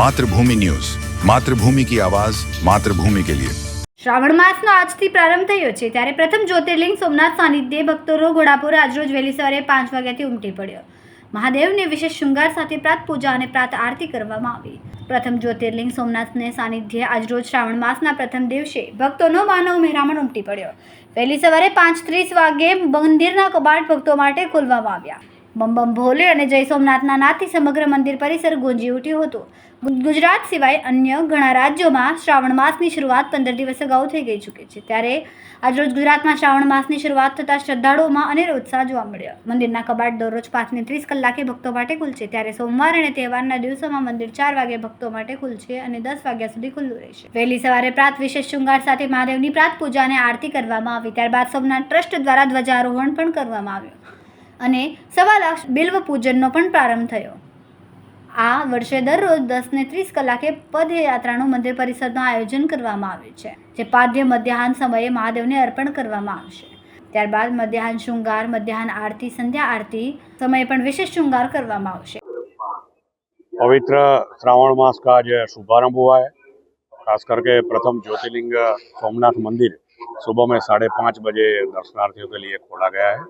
Mathrubhumi news. Mathrubhumi કી આવાજ, માતૃભૂમિ કે લિયે. શ્રાવણ માસનો આજથી પ્રારંભ થયો છે, ત્યારે પ્રથમ જ્યોતિર્લિંગ સોમનાથ સાનિધ્યે ભક્તોરો ઘોડાપુર આજરોજ વહેલી સવારે પાંચ વાગ્યાથી ઉમટી પડ્યો. મહાદેવને વિશેષ શૃંગાર સાથે પ્રાત પૂજા અને પ્રાત આરતી કરવામાં આવી. પ્રથમ જ્યોતિર્લિંગ સોમનાથને સાનિધ્યે આજરોજ શ્રાવણ માસના પ્રથમ દિવસે ભક્તોનો માનવ મહેરામણ ઉમટી પડ્યો. વહેલી સવારે પાંચ ત્રીસ વાગે મંદિરના કબાટ ભક્તો માટે ખોલવામાં આવ્યા. બમ બમ ભોલે અને જય સોમનાથના નાથી સમગ્ર મંદિર પરિસર ગુંજી ઉઠ્યું હતું. ગુજરાત સિવાય અન્ય ઘણા રાજ્યોમાં શ્રાવણ માસની શરૂઆત પંદર દિવસ અગાઉ થઈ ગઈ ચૂકી છે. ત્યારે આજરોજ ગુજરાતમાં શ્રાવણ માસની શરૂઆત થતાં શ્રદ્ધાળુઓમાં અનેરો ઉત્સાહ જોવા મળ્યો. મંદિરના કબાટ દરરોજ પાંચને ત્રીસ કલાકે ભક્તો માટે ખુલશે ત્યારે સોમવાર અને તહેવારના દિવસોમાં મંદિર ચાર વાગે ભક્તો માટે ખુલશે અને દસ વાગ્યા સુધી ખુલ્લું રહેશે વહેલી સવારે પ્રાત વિશેષ શૃંગાર સાથે મહાદેવની પ્રાત પૂજા અને આરતી કરવામાં આવી. ત્યારબાદ સોમનાથ ટ્રસ્ટ દ્વારા ધ્વજારોહણ પણ કરવામાં આવ્યું. અને સવા લાખ બિલ્વ પૂજનનો પણ પ્રારંભ થયો આ વર્ષે દરરોજ દસ ને ત્રીસ કલાકે પદયાત્રાનું મંદિર પરિષદનું આયોજન કરવામાં આવ્યું છે જે પાદ્ય મધ્યાહન સમયે મહાદેવને અર્પણ કરવામાં આવશે ત્યારબાદ મધ્યાહન શૃંગાર મધ્યાહન આરતી સંધ્યા આરતી સમયે પણ વિશેષ શૃંગાર કરવામાં આવશે पवित्र श्रावण मास का आज शुभारंभ हुआ है खास करके प्रथम ज्योतिर्लिंग सोमनाथ मंदिर सुबह में साढ़े पाँच बजे दर्शनार्थियों के लिए खोला गया है अ,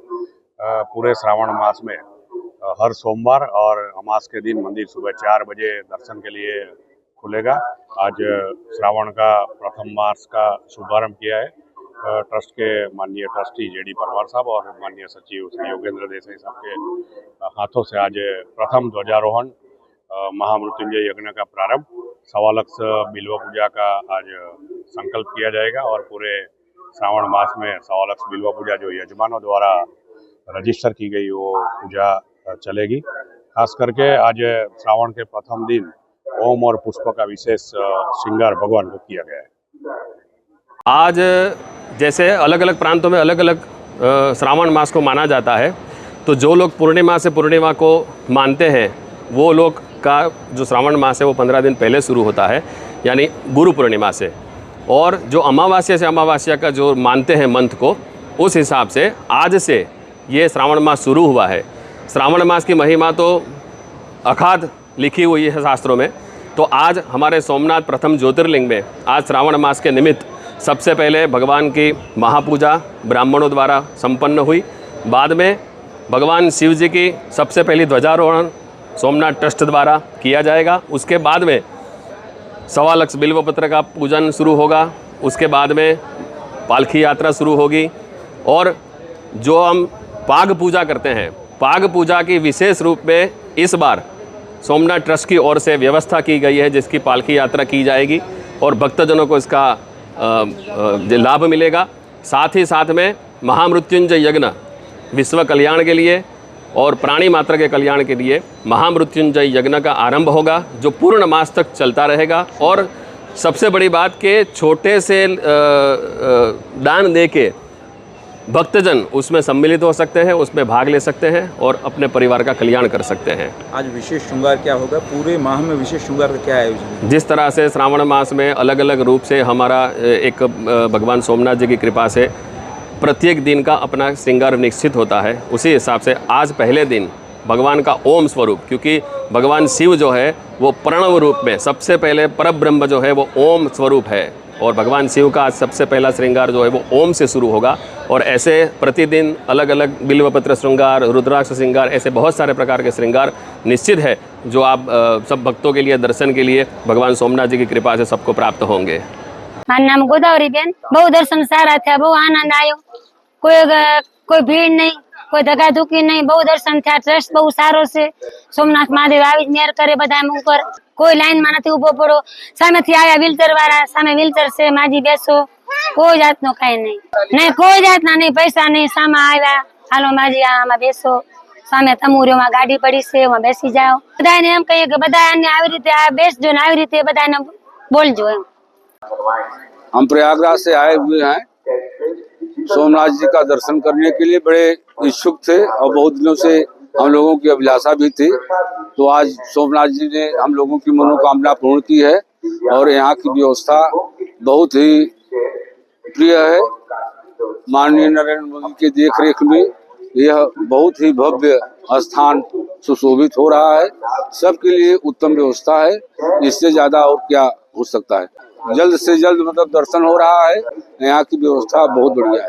पूरे श्रावण मास में हर सोमवार और अमास के दिन मंदिर सुबह चार बजे दर्शन के लिए खुलेगा। आज श्रावण का प्रथम मास का शुभारंभ किया है। ट्रस्ट के माननीय ट्रस्टी जेडी परमार साहब और माननीय सचिव श्री योगेंद्र देसाई साहब के हाथों से आज प्रथम ध्वजारोहण महामृत्युंजय यज्ञ का प्रारंभ, सवा लक्ष बिल्व पूजा का आज संकल्प किया जाएगा और पूरे श्रावण मास में सवा लक्ष बिल्व पूजा जो यजमानों द्वारा रजिस्टर की गई वो पूजा चलेगी। खास करके आज श्रावण के प्रथम दिन ओम और पुष्प का विशेष श्रृंगार भगवान को किया गया है। आज जैसे अलग अलग प्रांतों में अलग अलग श्रावण मास को माना जाता है तो जो लोग पूर्णिमा से पूर्णिमा को मानते हैं, वो लोग का जो श्रावण मास है वो पंद्रह दिन पहले शुरू होता है, यानी गुरु पूर्णिमा से। और जो अमावस्या से अमावस्या का जो मानते हैं मंथ को, उस हिसाब से आज से ये श्रावण मास शुरू हुआ है। श्रावण मास की महिमा तो अखाध लिखी हुई है शास्त्रों में। तो आज हमारे सोमनाथ प्रथम ज्योतिर्लिंग में, आज श्रावण मास के निमित्त सबसे पहले भगवान की महापूजा ब्राह्मणों द्वारा संपन्न हुई। बाद में भगवान शिव जी की सबसे पहली ध्वजारोहण सोमनाथ ट्रस्ट द्वारा किया जाएगा। उसके बाद में सवा लक्ष बिल्व पत्र का पूजन शुरू होगा। उसके बाद में पालखी यात्रा शुरू होगी। और जो हम पाग पूजा करते हैं। पाग पूजा की विशेष रूप में इस बार सोमनाथ ट्रस्ट की ओर से व्यवस्था की गई है, जिसकी पालकी यात्रा की जाएगी और भक्तजनों को इसका लाभ मिलेगा। साथ ही साथ में महामृत्युंजय यज्ञ विश्व कल्याण के लिए और प्राणी मात्र के कल्याण के लिए महामृत्युंजय यज्ञ का आरंभ होगा, जो पूर्ण मास तक चलता रहेगा। और सबसे बड़ी बात कि छोटे से दान दे के भक्तजन उसमें सम्मिलित हो सकते हैं उसमें भाग ले सकते हैं और अपने परिवार का कल्याण कर सकते हैं। आज विशेष श्रृंगार क्या होगा? पूरे माह में विशेष श्रृंगार का क्या आयोजन जिस तरह से श्रावण मास में अलग अलग रूप से हमारा एक भगवान सोमनाथ जी की कृपा से प्रत्येक दिन का अपना श्रृंगार निश्चित होता है उसी हिसाब से आज पहले दिन भगवान का ओम स्वरूप क्योंकि भगवान शिव जो है वो प्रणव रूप में सबसे पहले परब्रह्म जो है वो ओम स्वरूप है। और भगवान शिव का आज सबसे पहला श्रृंगार जो है वो ओम से शुरू होगा और ऐसे प्रतिदिन अलग अलग बिल्वपत्र श्रृंगार रुद्राक्ष श्रृंगार ऐसे बहुत सारे प्रकार के श्रृंगार निश्चित है जो आप अ, सब भक्तों के लिए दर्शन के लिए भगवान सोमनाथ जी की कृपा से सबको प्राप्त होंगे મારું નામ ગોદાવરીબેન બહુ દર્શન સારા થયા બહુ આનંદ આવ્યો કોઈ અ, કોઈ ભીડ નહીં કોઈ ધક્કાધુક્કી નહીં બહુ દર્શન થયા ટ્રસ્ટ બહુ સારો છે સોમનાથ મહાદેવ આવી જ મેર કરે બધા ઉપર કોઈ લાઈનમાં નથી ઉભો પડો સામેથી આયા વ્હીલચેર વાળા સામે વ્હીલચેર છે માજી બેસો કોઈ જાતનો કાંઈ નહીં નહીં કોઈ જાતના નહીં પૈસા નહીં સામા આવ્યા હાલો માજી આમાં બેસો સામે તમુરીઓમાં ગાડી પડી છે એમાં બેસી જાઓ બધાને એમ કહીએ કે બધા આવી રીતે આ બેસજો ને આવી રીતે બધાને બોલજો એમ हम प्रयागराज से आए हुए हैं सोमनाथ जी का दर्शन करने के लिए बड़े इच्छुक थे और बहुत दिनों से हम लोगों की अभिलाषा भी थी। तो आज सोमनाथ जी ने हम लोगों की मनोकामना पूर्ण की है और यहाँ की व्यवस्था बहुत ही प्रिय है। माननीय नरेंद्र मोदी के देख रेख में यह बहुत ही भव्य स्थान सुशोभित हो रहा है। सबके लिए उत्तम व्यवस्था है। इससे ज़्यादा और क्या हो सकता है? जल्द से जल्द मतलब दर्शन हो रहा है। यहाँ की व्यवस्था बहुत बढ़िया है।